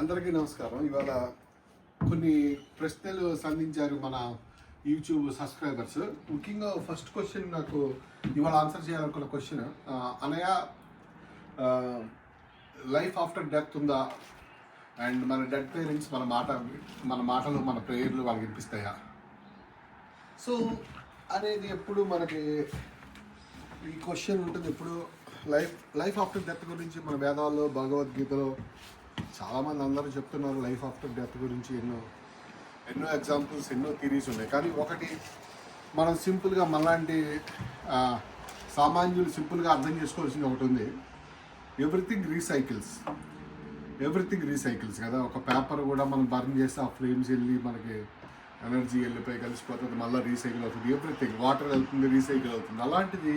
అందరికీ నమస్కారం. ఇవాళ కొన్ని ప్రశ్నలు సంధించారు మన యూట్యూబ్ సబ్స్క్రైబర్స్ ముఖ్యంగా ఫస్ట్ క్వశ్చన్ నాకు ఇవాళ ఆన్సర్ చేయాలనుకున్న క్వశ్చన్ అనయ లైఫ్ ఆఫ్టర్ డెత్ ఉందా? అండ్ మన డెడ్ పేరెంట్స్ మన మాట మన మాటలు మన ప్రేయర్లు వాళ్ళకి వినిపిస్తాయా? సో అనేది ఎప్పుడు మనకి ఈ క్వశ్చన్ ఉంటుంది. ఎప్పుడు లైఫ్ లైఫ్ ఆఫ్టర్ డెత్ గురించి మన వేదాల్లో భగవద్గీతలో చాలామంది అందరూ చెప్తున్నారు లైఫ్ ఆఫ్టర్ డెత్ గురించి ఎన్నో ఎన్నో ఎగ్జాంపుల్స్ ఎన్నో థీరీస్ ఉన్నాయి. కానీ ఒకటి మనం సింపుల్గా మనలాంటి సామాన్యులు సింపుల్గా అర్థం చేసుకోవాల్సింది ఒకటి ఉంది. ఎవ్రీథింగ్ రీసైకిల్స్ ఎవ్రీథింగ్ రీసైకిల్స్ కదా. ఒక పేపర్ కూడా మనం బర్న్ చేస్తే ఆ ఫ్లేమ్స్ వెళ్ళి మనకి ఎనర్జీ వెళ్ళిపోయి కలిసిపోతుంది మళ్ళీ రీసైకిల్ అవుతుంది. ఎవ్రీథింగ్ వాటర్ వెళ్తుంది రీసైకిల్ అవుతుంది. అలాంటిది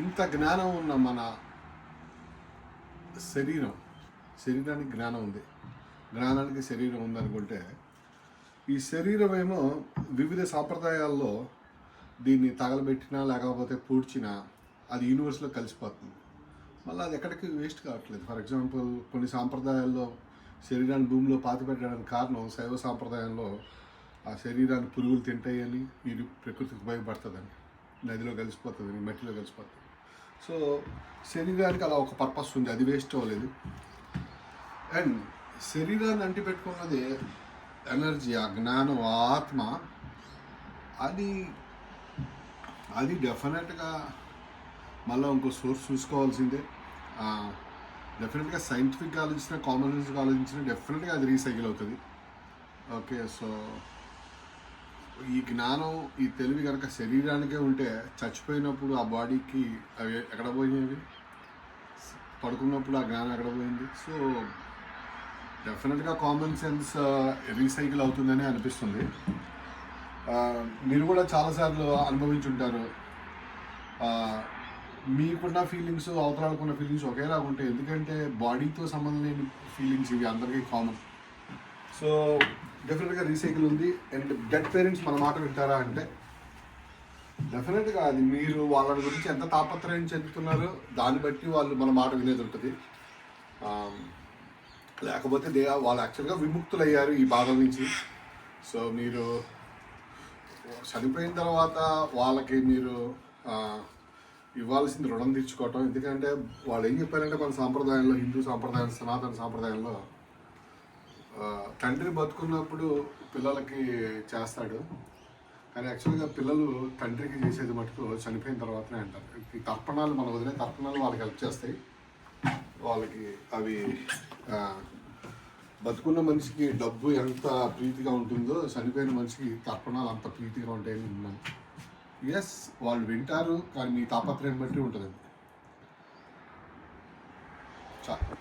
ఇంత జ్ఞానం ఉన్న మన శరీరం శరీరానికి జ్ఞానం ఉంది. జ్ఞానానికి శరీరం ఉందనుకుంటే ఈ శరీరం ఏమో వివిధ సాంప్రదాయాల్లో దీన్ని తగలబెట్టినా లేకపోతే పూడ్చినా అది యూనివర్స్లో కలిసిపోతుంది. మళ్ళీ అది ఎక్కడికి వేస్ట్ కావట్లేదు. ఫర్ ఎగ్జాంపుల్ కొన్ని సాంప్రదాయాల్లో శరీరాన్ని భూమిలో పాతి పెట్టడానికి కారణం శైవ సాంప్రదాయంలో ఆ శరీరాన్ని పురుగులు తింటాయని ఇది ప్రకృతికి ఉపయోగపడుతుందని. నదిలో కలిసిపోతుంది మట్టిలో కలిసిపోతుంది. సో శరీరానికి అలా ఒక పర్పస్ ఉంది అది వేస్ట్ అవ్వలేదు. అండ్ శరీరాన్ని అంటి పెట్టుకున్నది ఎనర్జీ ఆ జ్ఞానం ఆత్మ అది అది డెఫినెట్గా మళ్ళీ ఇంకో సోర్స్ చూసుకోవాల్సిందే. డెఫినెట్గా సైంటిఫిక్గా ఆలోచించిన కామన్ సెన్స్గా ఆలోచించిన డెఫినెట్గా అది రీసైకిల్ అవుతుంది. ఓకే సో ఈ జ్ఞానం ఈ తెలివి కనుక శరీరానికే ఉంటే చచ్చిపోయినప్పుడు ఆ బాడీకి అవి ఎక్కడ పోయినవి పడుకున్నప్పుడు ఆ జ్ఞానం ఎక్కడ పోయింది? సో డెఫినెట్గా కామన్ సెన్స్ రీసైకిల్ అవుతుందని అనిపిస్తుంది. మీరు కూడా చాలాసార్లు అనుభవించుంటారు. మీకున్న ఫీలింగ్స్ అవతరాలకున్న ఫీలింగ్స్ ఒకేలాగా ఉంటాయి. ఎందుకంటే బాడీతో సంబంధం లేని ఫీలింగ్స్ ఇవి అందరికీ కామన్. సో డెఫినెట్గా రీసైకిల్ ఉంది. అండ్ డెడ్ పేరెంట్స్ మన మాట వింటారా అంటే డెఫినెట్గా అది మీరు వాళ్ళ గురించి ఎంత తాపత్రయం చెందుతున్నారో దాన్ని బట్టి వాళ్ళు మన మాట వినేది ఉంటుంది. Um, లేకపోతే దే వాళ్ళు యాక్చువల్గా విముక్తులయ్యారు ఈ బాధ నుంచి. సో మీరు చనిపోయిన తర్వాత వాళ్ళకి మీరు ఇవ్వాల్సింది రుణం తీర్చుకోవటం. ఎందుకంటే వాళ్ళు ఏం చెప్పారంటే మన సాంప్రదాయంలో హిందూ సాంప్రదాయం సనాతన సాంప్రదాయంలో తండ్రి బతుకున్నప్పుడు పిల్లలకి చేస్తాడు. కానీ యాక్చువల్గా పిల్లలు తండ్రికి చేసేది మటుకు చనిపోయిన తర్వాతనే అంటారు. ఈ తర్పణాలు మన వదిలే తర్పణాలు వాళ్ళకి హెల్ప్ చేస్తాయి. వాళ్ళకి అవి బతుకున్న మనిషికి డబ్బు ఎంత ప్రీతిగా ఉంటుందో చనిపోయిన మనిషికి తర్పణాలు అంత ప్రీతిగా ఉంటాయని విన్నాను ఎస్ వాళ్ళు వింటారు కానీ మీ తాపత్రయం బట్టి ఉంటుంది చాలా